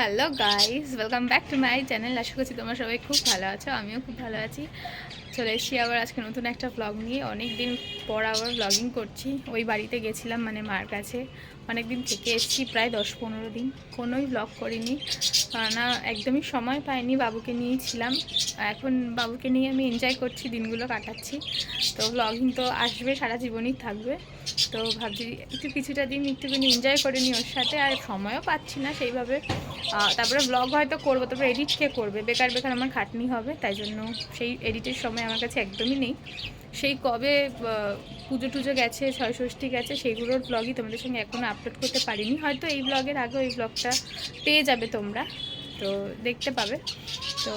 Hello guys welcome back to my channel আশা করছি তোমার সবাই খুব ভালো আছো, আমিও খুব ভালো আছি। চলে এসেছি আবার আজকে নতুন একটা ব্লগ নিয়ে। অনেক দিন পর আবার ব্লগিং করছি। ওই বাড়িতে গেছিলাম মানে মার কাছে। অনেক দিন থেকে এসেছি, প্রায় দশ পনেরো দিন। কোনোই ব্লগ করিনি। না, একদমই সময় পাইনি, বাবুকে নিয়েই ছিলাম। এখন বাবুকে নিয়ে আমি এনজয় করছি, দিনগুলো কাটাচ্ছি। তো ব্লগিং তো আসবে, সারা জীবনই থাকবে। তো ভাবছি একটু কিছুটা দিন একটুখানি এনজয় করে নিই ওর সাথে। আর সময়ও পাচ্ছি না সেইভাবে। তারপরে ব্লগ হয়তো করব, তারপরে এডিট কে করবে? বেকার বেকার আমার খাটনি হবে, তাই জন্য সেই এডিটের সময় আমার কাছে একদমই নেই। সেই কবে পুজো টুজো গেছে ছয় ষষ্ঠী গেছে, সেইগুলোর ব্লগই তোমাদের সঙ্গে এখনও আপলোড করতে পারিনি। হয়তো এই ব্লগের আগে ওই ব্লগটা পেয়ে যাবে তোমরা। তো দেখতে পাবে। তো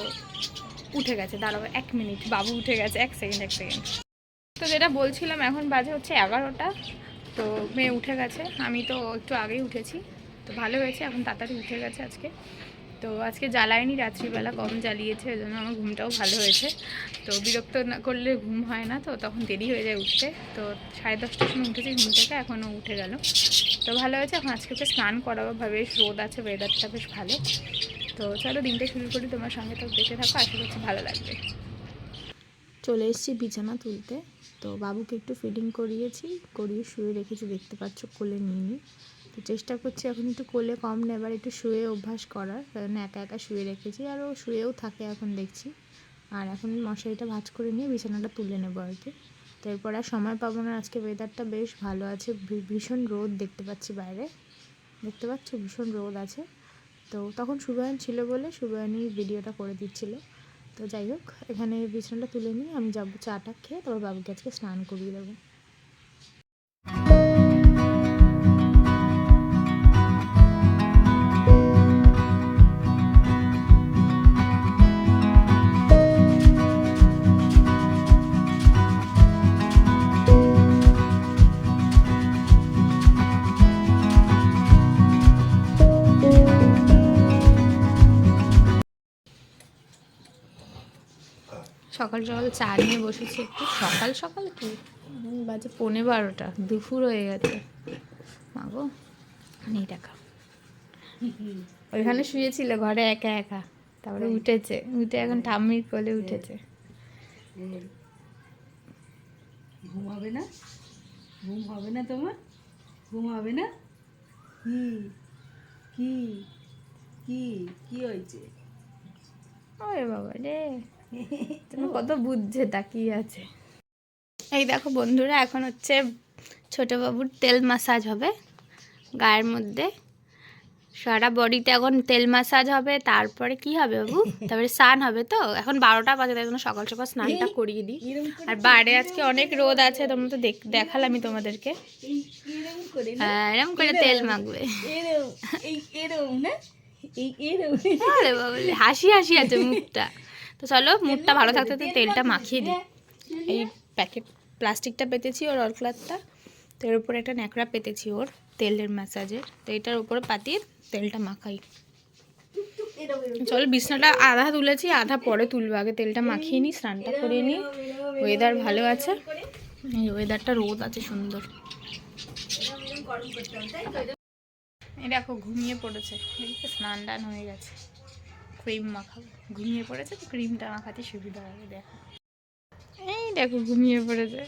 উঠে গেছে দাঁড়াবো এক মিনিট বাবু উঠে গেছে, এক সেকেন্ড এক সেকেন্ড তো যেটা বলছিলাম, এখন বাজে হচ্ছে এগারোটা। তো মেয়ে উঠে গেছে, আমি তো একটু আগেই উঠেছি। তো ভালো হয়েছে, এখন তাড়াতাড়ি উঠে গেছে আজকে। তো আজকে জ্বালায়নি, রাত্রিবেলা কম জ্বালিয়েছে, ওই জন্য আমার ঘুমটাও ভালো হয়েছে। তো বিরক্ত না করলে ঘুম হয় না, তো তখন দেরি হয়ে যায় উঠতে। তো সাড়ে দশটার সময় উঠেছি, ঘুম থেকে এখনও উঠে গেল। তো ভালো হয়েছে, এখন আজকে ওকে স্নান করাবো, ভাবে রোদ আছে ওয়েদারটা বেশ ভালো। তো চলো দিনটা শুরু করি, তোমার সঙ্গে তো দেখে থাকো, আশা করছি ভালো লাগবে। চলে এসেছি বিছানা তুলতে। তো বাবুকে একটু ফিডিং করিয়েছি, করিয়ে শুয়ে রেখেছি, দেখতে পাচ্ছ কোলে নিয়ে নিই তো চেষ্টা করছি এখন একটু কোলে কম নেবার, একটু শুয়ে অভ্যাস করার, কারণ একা একা শুয়ে রেখেছি আর ও শুয়েও থাকে এখন দেখছি। আর এখন মশারিটা ভাঁজ করে নিয়ে বিছানাটা তুলে নেব আর কি। তো এরপর আর সময় পাবো না, আজকে ওয়েদারটা বেশ ভালো আছে ভীষণ রোদ দেখতে পাচ্ছি বাইরে। দেখতে পাচ্ছ? ভীষণ রোদ আছে। তো তখন সুবায়ন ছিল বলে সুবায়নই ভিডিওটা করে দিচ্ছিল। তো যাই হোক, এখানে বিছানাটা তুলে নিয়ে আমি যাব চাটা খেয়ে, তারপর বাবুকে আজকে স্নান করিয়ে দেবো। সকাল সকাল চা নিয়ে বসেছি একটু। সকাল সকাল কি? বাজে পৌনে বারোটা দুপুর হয়ে গেছে। মাগো নেই দেখা। ওইখানে শুয়েছিল ঘরে একা একা। তারপরে উঠেছে। উঠে এখন ঠাম্মির কোলে উঠেছে। ঘুম হবে না? ঘুম হবে না তোমার? ঘুম হবে না? কি? কি? কি? কি হয়েছে? ওরে বাবা রে। তুমি কত বুঝছে তাকিয়ে আছে। এই দেখো বন্ধুরা এখন হচ্ছে ছোট বাবুর তেল মাসাজ হবে গায়ের মধ্যে। সারা বডিতে এখন তেল মাসাজ হবে তারপরে কি হবে বাবু? তারপরে স্নান হবে তো? এখন বারোটা বাজে তাই জন্য সকাল সকাল স্নানটা করিয়ে দিই। আর বাইরে আজকে অনেক রোদ আছে তোমরা তো দেখ দেখালামই তোমাদেরকে। এরম করে হ্যাঁ এরকম করে তেল মাখবে। এরম এরম রে, হাসি হাসি আছে মুখটা। তো চলো মুখটা ভালো থাকতে তো তেলটা মাখিয়ে দিই। এই প্যাকেট প্লাস্টিকটা পেতেছি ওর অরক্লাতটা তো এর উপরে একটা ন্যাকড়া পেতেছি ওর তেলের ম্যাসাজের তো এটার উপরে পাতিয়ে তেলটা মাখাই। চলো বিছনাটা আধা তুলেছি আধা পরে তুলবো। আগে তেলটা মাখিয়ে নিই স্নানটা করে নিই। ওয়েদার ভালো আছে। এই ওয়েদারটা রোদ আছে সুন্দর। এই দেখো ঘুমিয়ে পড়েছে। স্নান টান হয়ে গেছে। ক্রিম মাখাবো। ঘুমিয়ে পড়েছে তো ক্রিমটা মাখাতে সুবিধা হবে, দেখো। এই দেখো, ঘুমিয়ে পড়েছে।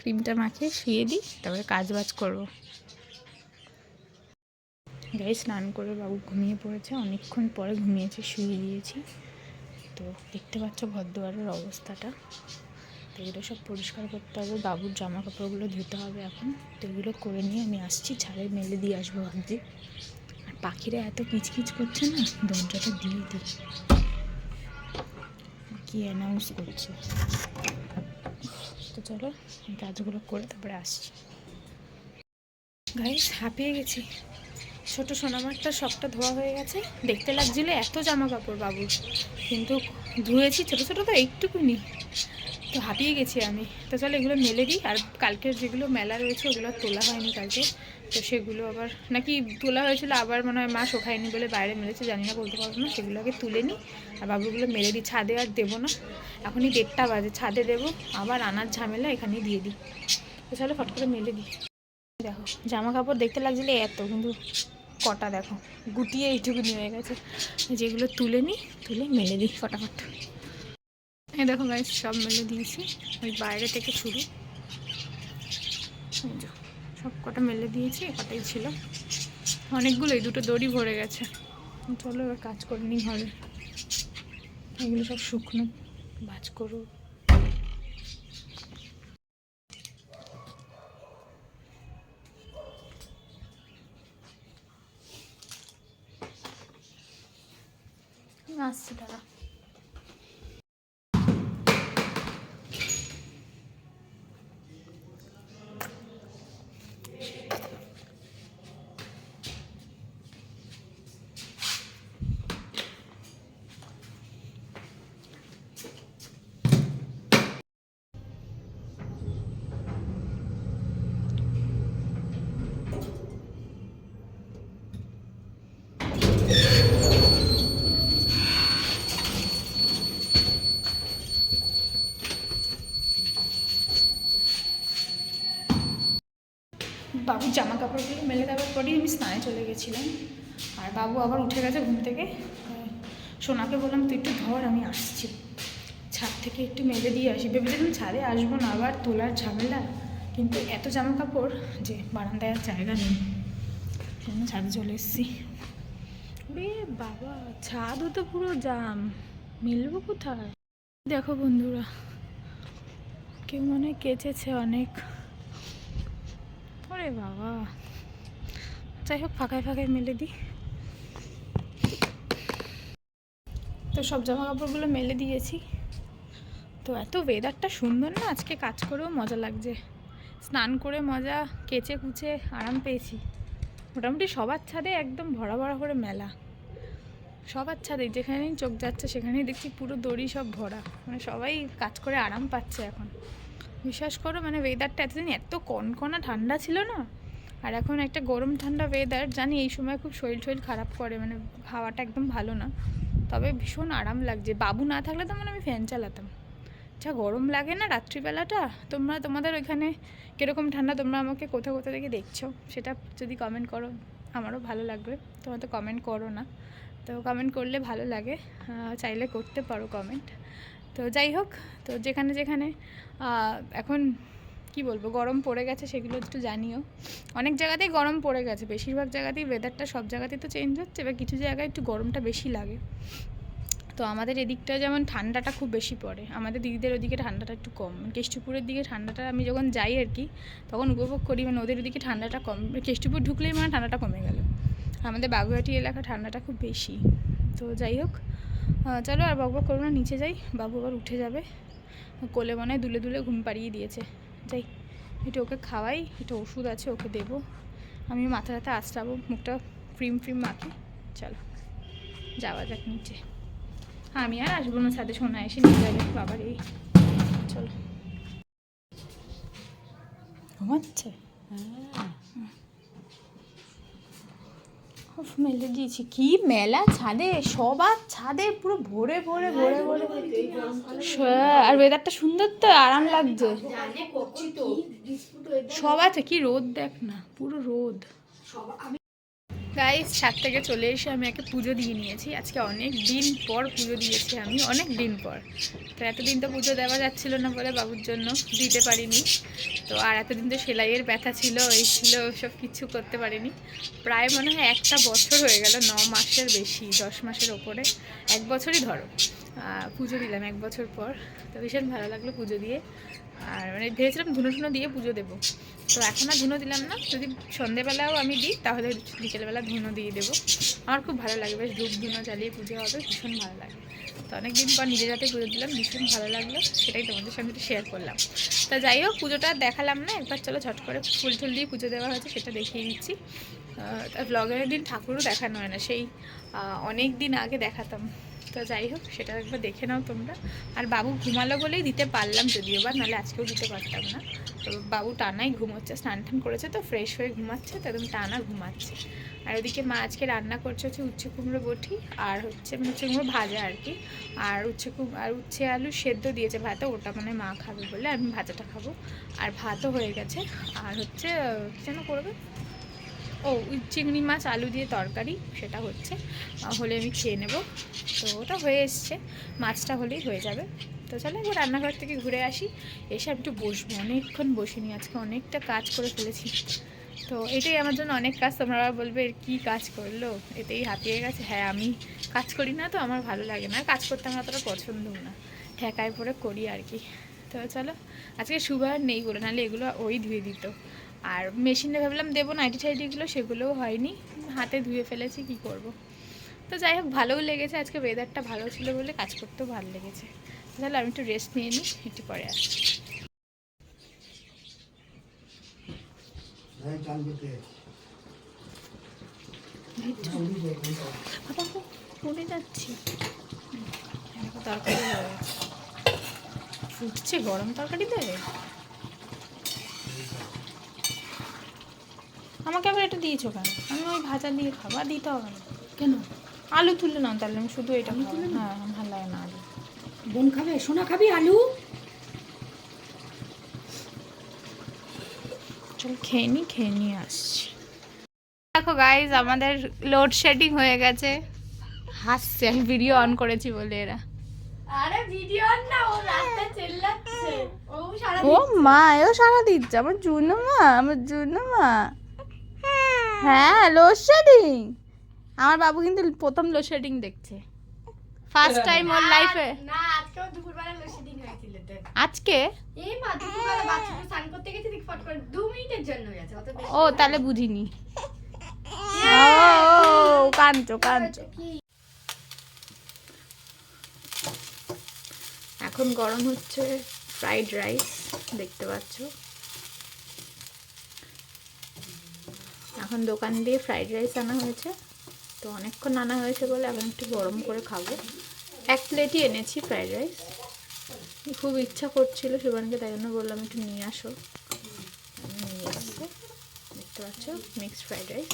ক্রিমটা মাখিয়ে শুয়ে দিই, তারপরে কাজ বাজ করব। গাই স্নান করে বাবু ঘুমিয়ে পড়েছে। অনেকক্ষণ পরে ঘুমিয়েছে, শুয়ে দিয়েছি তো দেখতে পাচ্ছ ঘরদুয়ারের অবস্থাটা। তো এগুলো সব পরিষ্কার করতে হবে, বাবুর জামা কাপড়গুলো ধুতে হবে এখন। তো এগুলো করে নিয়ে আমি আসছি ছাড়ে মেলে দিয়ে আসব ভাবছি। পাখিরা এত কিচকিচ করছে না? দরজাটা দিয়ে দিই কি অ্যানাউন্স করছে? তো চলো কাজগুলো করে তারপরে আসছি। গাইস হাঁপিয়ে গেছি। ছোট সোনামারটা সবটা ধোয়া হয়ে গেছে। দেখতে লাগছিল এত জামা কাপড় বাবুর কিন্তু ধুয়েছি ছোটো ছোটো তো এইটুকুনি তো হাঁপিয়ে গেছি আমি। তো চলো এগুলো মেলে দিই। আর কালকের যেগুলো মেলা রয়েছে, ওগুলো তোলা হয়নি কালকে। তো সেগুলো আবার নাকি তোলা হয়েছিল, আবার মনে হয় মা শোখায়নি বলে বাইরে মেরেছে, জানি না, বলতে পারব না। সেগুলো আগে তুলে নিই, আর বাবুগুলো মেরে দিই, ছাদে আর দেবো না। এখনই দেড়টা বাজে, ছাদে দেবো, আবার আনার ঝামেলা এখানেই দিয়ে দিই। তো চলো ফট করে মেলে দিই। দেখো, জামা কাপড় দেখতে লাগছিল এত, কিন্তু কটা দেখো, গুটিয়ে এইটুকুনি হয়ে গেছে। যেগুলো তুলে নিই, তুলে মেলে দিই, ফটাফট। এই দেখো ভাই সব মেলে দিয়েছি। ওই বাইরে থেকে শুরু। সব কটা মেলে দিয়েছি কটাই ছিল। অনেকগুলোই দুটো দড়ি ভরে গেছে। চলো এবার কাজ করে নিই ঘরে। এগুলো সব শুকনো। ভাজ করো। আসছি দাদা বাবুর জামা কাপড়গুলো মেলে দেওয়ার পরেই আমি স্নানে চলে গেছিলাম। আর বাবু আবার উঠে গেছে ঘুম থেকে। সোনাকে বললাম তুই একটু ধর আমি আসছি। ছাদ থেকে একটু মেলে দিয়ে আসি। ভেবেছিলাম ছাদে আসব না আবার তোলার ঝামেলা। কিন্তু এত জামা কাপড় যে বারান্দায় আর জায়গা নেই। সেজন্য ছাদে চলে এসেছি। রে বাবা ছাদও তো পুরো জাম। মিলবো কোথায়? দেখো বন্ধুরা কেউ মনে কেচেছে অনেক। ওরে বাবা। যাই হোক, ফাঁকায় ফাঁকায় মেলে দিই। তো সব জামা কাপড়গুলো মেলে দিয়েছি। তো এত ওয়েদারটা সুন্দর না, আজকে কাজ করেও মজা লাগছে। স্নান করে মজা, কেচে কুচে আরাম পেয়েছি। মোটামুটি সবার ছাদে একদম ভরা ভরা করে মেলা। সবার ছাদে, যেখানেই চোখ যাচ্ছে সেখানেই দেখছি পুরো দড়ি সব ভরা। মানে সবাই কাজ করে আরাম পাচ্ছে এখন। বিশ্বাস করো মানে ওয়েদারটা এতদিন এত কনকনা ঠান্ডা ছিল না? আর এখন একটা গরম ঠান্ডা ওয়েদার জানি এই সময় খুব শরীর টরীর খারাপ করে মানে হাওয়াটা একদম ভালো না। তবে ভীষণ আরাম লাগছে। বাবু না থাকলে তো মানে আমি ফ্যান চালাতাম। যা গরম লাগে না রাত্রিবেলাটা? তোমরা, তোমাদের ওইখানে কীরকম ঠান্ডা? তোমরা আমাকে কোথাও কোথাও থেকে দেখছ? সেটা যদি কমেন্ট করো, আমারও ভালো লাগবে। তোমরা তো কমেন্ট করো না। তো কমেন্ট করলে ভালো লাগে। চাইলে করতে পারো কমেন্ট তো যাই হোক, তো যেখানে যেখানে এখন কি বলব, গরম পড়ে গেছে সেগুলো একটু জানিও। অনেক জায়গাতেই গরম পড়ে গেছে, বেশিরভাগ জায়গাতেই ওয়েদারটা সব জায়গাতেই তো চেঞ্জ হচ্ছে, এবার কিছু জায়গায় একটু গরমটা বেশি লাগে। তো আমাদের এদিকটা যেমন ঠান্ডাটা খুব বেশি পড়ে, আমাদের দিদিদের ওদিকে ঠান্ডাটা একটু কম। কেষ্টপুরের দিকে ঠান্ডাটা আমি যখন যাই আর কি, তখন উপভোগ করি মানে ওদের ওদিকে ঠান্ডাটা কম, কেষ্টপুর ঢুকলেই মানে ঠান্ডাটা কমে গেল। আমাদের বাগুয়াটি এলাকা ঠান্ডাটা খুব বেশি। তো যাই হোক চলো আর বকবক করব না, নিচে যাই। বাবু আবার উঠে যাবে। কোলে মনে হয় দুলে দুলে ঘুম পাড়িয়ে দিয়েছে। যাই, একটু ওকে খাওয়াই, একটু ওষুধ আছে ওকে দেবো। আমি মাথা ব্যথা আঁচড়াবো মুখটা ফ্রিম ফ্রিম মাখি। চলো, যাওয়া যাক নিচে। আমি আর আসব না ছাদে শোনা এসে নিয়ে যাবে। বাবার এই। চলো। ঘুমাচ্ছে? হ্যাঁ। মেলে দিয়েছি। কি মেলা? ছাদে, সবার ছাদে পুরো ভরে ভরে ভরে ভরে আর ওয়েদারটা সুন্দর তো, আরাম লাগছে। সবার কি রোদ দেখ না, পুরো রোদ। গাইস ছাদ থেকে চলে এসে আমি একে পুজো দিয়ে নিয়েছি। আজকে অনেক দিন পর পুজো দিয়েছি আমি, অনেক দিন পর। তো এতদিন তো পুজো দেওয়া যাচ্ছিল না বলে বাবুর জন্য দিতে পারিনি। তো আর এতদিন তো সেলাইয়ের ব্যথা ছিল, এই ছিল সব কিছু করতে পারিনি। প্রায় মনে হয় একটা বছর হয়ে গেল, ন মাসের বেশি, দশ মাসের ওপরে। এক বছরই ধরো। পুজো দিলাম এক বছর পর। তো ভীষণ ভালো লাগল পুজো দিয়ে। আর মানে ভেবেছিলাম ধুনো টুনো দিয়ে পুজো দেবো। তো এখন আর ধুনো দিলাম না। যদি সন্ধেবেলাও আমি দিই, তাহলে বিকেলবেলা ধুনো দিয়ে দেবো। আমার খুব ভালো লাগে বেশ ধূপ ধুনো জ্বালিয়ে পুজো হবে, ভীষণ ভালো লাগে। তো অনেকদিন পর নিজের হাতে পুজো দিলাম, ভীষণ ভালো লাগল, সেটাই তোমাদের সঙ্গে একটু শেয়ার করলাম। তা যাই হোক, পুজোটা দেখালাম না, একবার চলো ঝট করে ফুল টুল দিয়ে পুজো দেওয়া হয়েছে, সেটা দেখিয়ে দিচ্ছি। ব্লগের দিন ঠাকুরও দেখানো হয় না, সেই অনেক দিন আগে দেখাতাম। তো যাই হোক, সেটা একবার দেখে নাও তোমরা। আর বাবু ঘুমালো বলেই দিতে পারলাম যদিও বা, নাহলে আজকেও দিতে পারতাম না। তো বাবু টানাই ঘুমোচ্ছে, স্নান টান করেছে তো ফ্রেশ হয়ে ঘুমাচ্ছে, তো একদম টানা ঘুমাচ্ছে। আর ওদিকে মা আজকে রান্না করছে হচ্ছে উচ্ছে কুমড়ো বটি আর হচ্ছে মানে উচ্ছে কুমড়ো ভাজা আর কি। আর উচ্ছে কুম, আর উচ্ছে আলু সেদ্ধ দিয়েছে ভাতে, ওটা মানে মা খাবে বলে আমি ভাজাটা খাব। আর ভাতও হয়ে গেছে। আর হচ্ছে যেন করবে? ও চিংড়ি মাছ, আলু দিয়ে তরকারি, সেটা হচ্ছে। হলে আমি খেয়ে নেব। তো ওটা হয়ে এসছে। মাছটা হলেই হয়ে যাবে। তো চলো একবার রান্নাঘর থেকে ঘুরে আসি। এসে আমি একটু বসবো। অনেকক্ষণ বসিনি আজকে। অনেকটা কাজ করে ফেলেছি। তো এটাই আমার জন্য অনেক কাজ। তোমরা বলবে, এর কী কাজ করল? এতেই হাতিয়ে গেছে। হ্যাঁ আমি কাজ করি না তো, আমার ভালো লাগে না। কাজ করতে আমার অতটা পছন্দও না। ঠেকায় পরে করি আর কি। তো চলো, আজকে সুগার নেই বলে। নাহলে এগুলো ওই ধুয়ে দিত। আর মেশিনে ভাবলাম দেবো নাইটি টাইটিগুলো সেগুলোও হয়নি। হাতে ধুয়ে ফেলেছি কি করব। তো যাই হোক ভালোও লেগেছে। আজকে ওয়েদারটা ভালো ছিল বলে কাজ করতেও ভালো লেগেছে। তাহলে আমি একটু রেস্ট নিয়ে নিই একটু পরে আসছি। হ্যাঁ চান বাবা পড়ে যাচ্ছি। তরকারি ফুটছে গরম তরকারি দেবে আমাকে আবার এটা দিয়েছ কেন? আমি ওই ভাজা দিয়ে খাব আর দিতে হবে না। কেন? আলু তুলে নাও তাহলে আমি শুধু এটা তুলে নাও? হ্যাঁ ভালো লাগে না আলু। বোন খাবে? সোনা খাবি আলু? চল খেয়ে নি খেয়ে নিয়ে আসছি। দেখো গাইজ আমাদের লোডশেডিং হয়ে গেছে। হাসছে আমি ভিডিও অন করেছি বলে এরা। আরে ভিডিও না ও রাস্তা চেল্লাচ্ছে। ও সারা ও মা এও সারা দিচ্ছে। আমার জুনো মা আমার জুনো মা। হ্যাঁ লোডশেডিং আমার বাবু কিন্তু প্রথম লোডশেডিং দেখছে। ফার্স্ট টাইম ওর লাইফে না আজকে ও দুপুরবেলা লোডশেডিং হয়েছিল আজকে? এই মা দুপুরবেলা বাচ্চাকে স্নান করতে গেছে দেখ ফট করে দু মিনিটের জন্য গেছে ও তাহলে বুঝিনি। ও কাঞ্চো কাঞ্চো এখন গরম হচ্ছে ফ্রাইড রাইস দেখতে পাচ্ছ। এখন দোকান দিয়ে ফ্রাইড রাইস আনা হয়েছে। তো অনেকক্ষণ আনা হয়েছে বলে এখন একটু গরম করে খাব। এক প্লেটই এনেছি ফ্রাইড রাইস। খুব ইচ্ছা করছিল সুবানকে তাই জন্য বললাম একটু নিয়ে আসো। নিয়ে এসছে। দেখতে পাচ্ছ মিক্সড ফ্রাইড রাইস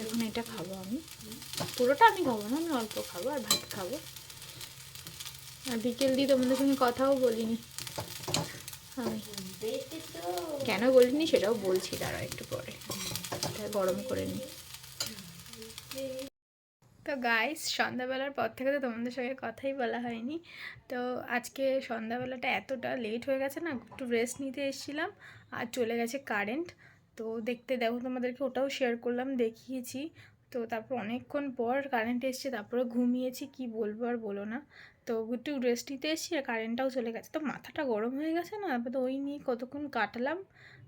এখন এটা খাব আমি। পুরোটা আমি খাব না, আমি অল্প খাব আর ভাত খাব। আর বিকেল দিয়ে তোমাদের সঙ্গে কথাও বলিনি। কেন বলিনি সেটাও বলছি তারা একটু পরে। এটা গরম করে নি তো গাইস সন্ধ্যাবেলার পর থেকে তো তোমাদের সঙ্গে কথাই বলা হয়নি। তো আজকে সন্ধ্যাবেলাটা এতটা লেট হয়ে গেছে না, একটু রেস্ট নিতে এসেছিলাম আর চলে গেছে কারেন্ট তো দেখতে দেখো তোমাদেরকে ওটাও শেয়ার করলাম, দেখিয়েছি। তো তারপর অনেকক্ষণ পর কারেন্ট এসছে, তারপরে ঘুমিয়েছি, কি বলব আর বলো না। তো একটু রেস্ট নিতে এসেছি আর কারেন্টটাও চলে গেছে। তো মাথাটা গরম হয়ে গেছে না, তারপর তো ওই নিয়ে কতক্ষণ কাটলাম,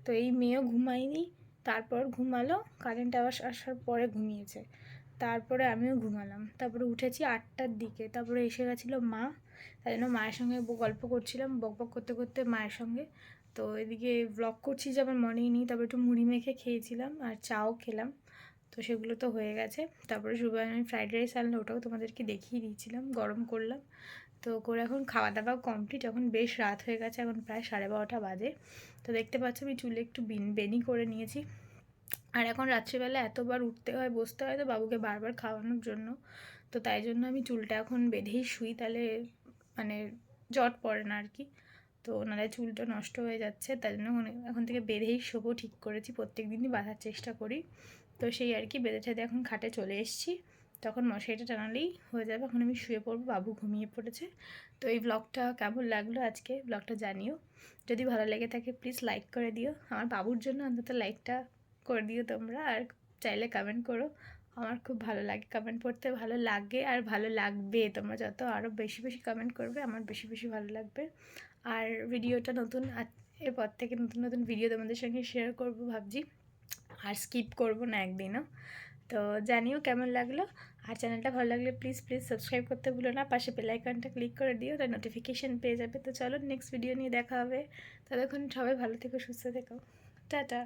তো এই মেয়েও ঘুমায়নি। তারপর ঘুমালো কারেন্ট আবার আসার পরে ঘুমিয়েছে। তারপরে আমিও ঘুমালাম। তারপরে উঠেছি আটটার দিকে। তারপরে এসে গেছিল মা। তাই জন্য মায়ের সঙ্গে গল্প করছিলাম, বক বক করতে করতে মায়ের সঙ্গে। তো এদিকে ব্লগ করছি যে আমার মনেই নেই, তারপরে একটু মুড়ি মেখে খেয়েছিলাম আর চাও খেলাম। তো সেগুলো তো হয়ে গেছে। তারপরে সুবাই আমি ফ্রাইড রাইস আনলে ওটাও তোমাদেরকে দেখিয়ে দিয়েছিলাম, গরম করলাম। তো করে এখন খাওয়া দাওয়া কমপ্লিট এখন বেশ রাত হয়ে গেছে, এখন প্রায় সাড়ে বারোটা বাজে। তো দেখতে পাচ্ছ আমি চুলে একটু বিন, বেনি করে নিয়েছি। আর এখন রাত্রিবেলা এতবার উঠতে হয়, বসতে হয় তো বাবুকে বারবার খাওয়ানোর জন্য। তো তাই জন্য আমি চুলটা এখন বেঁধেই শুই, তাহলে মানে জট পড়ে না আর কি। তো ওনারা চুলটা নষ্ট হয়ে যাচ্ছে, তাই জন্য এখন- থেকে বেঁধেই শোবো ঠিক করেছি প্রত্যেক দিনই বাঁধার চেষ্টা করি। তো সেই আর কি, বেঁধে ঠেঁধে এখন খাটে চলে এসেছি। তখন মশারিটা টানালেই হয়ে যাবে। এখন আমি শুয়ে পড়ব, বাবু ঘুমিয়ে পড়েছে। তো এই ব্লগটা কেমন লাগল আজকে? ব্লগটা জানিও। যদি ভালো লেগে থাকে প্লিজ লাইক করে দিও। আমার বাবুর জন্য অন্তত লাইকটা করে দিও তোমরা। আর চাইলে কমেন্ট করো। আমার খুব ভালো লাগে কমেন্ট পড়তে। ভালো লাগে আর ভালো লাগবে। তোমরা যত আরও বেশি বেশি কমেন্ট করবে, আমার বেশি বেশি ভালো লাগবে। আর ভিডিওটা নতুন এরপর থেকে নতুন নতুন ভিডিও তোমাদের সঙ্গে শেয়ার করব ভাবছি। আর স্কিপ করব না একদিনও। তো জানিও কেমন লাগল। আর চ্যানেলটা ভালো লাগলে প্লিজ প্লিজ সাবস্ক্রাইব করতে ভুলো না। পাশে বেল আইকনটা ক্লিক করে দিও তার নোটিফিকেশান পেয়ে যাবে। তো চলো নেক্সট ভিডিও নিয়ে দেখা হবে। ততক্ষণ সবাই ভালো থেকো, সুস্থ থেকো। টাটা।